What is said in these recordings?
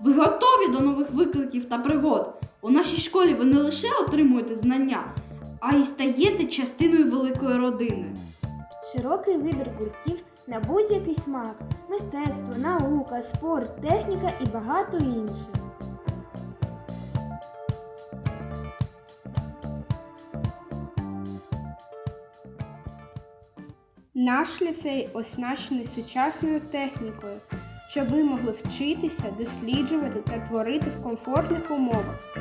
Ви готові до нових викликів та пригод? У нашій школі ви не лише отримуєте знання, а й стаєте частиною великої родини. Широкий вибір гуртків на будь-який смак, мистецтво, наука, спорт, техніка і багато інших. Наш ліцей оснащений сучасною технікою, щоб ви могли вчитися, досліджувати та творити в комфортних умовах.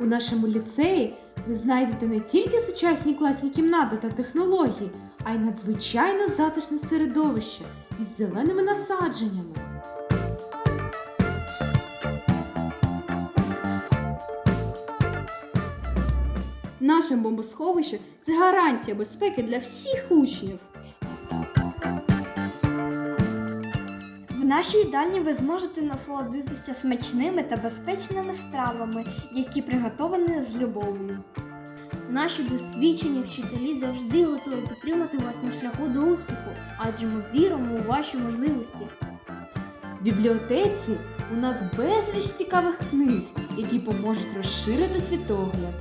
У нашому ліцеї ви знайдете не тільки сучасні класні кімнати та технології, а й надзвичайно затишне середовище із зеленими насадженнями. Наше бомбосховище це гарантія безпеки для всіх учнів. Нашій їдальні ви зможете насолодитися смачними та безпечними стравами, які приготовані з любов'ю. Наші досвідчені вчителі завжди готові підтримати вас на шляху до успіху, адже ми віримо у ваші можливості. В бібліотеці у нас безліч цікавих книг, які поможуть розширити світогляд.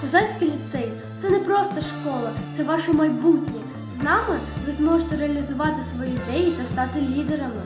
Козацький ліцей це не просто школа, це ваше майбутнє. З нами ви зможете реалізувати свої ідеї та стати лідерами.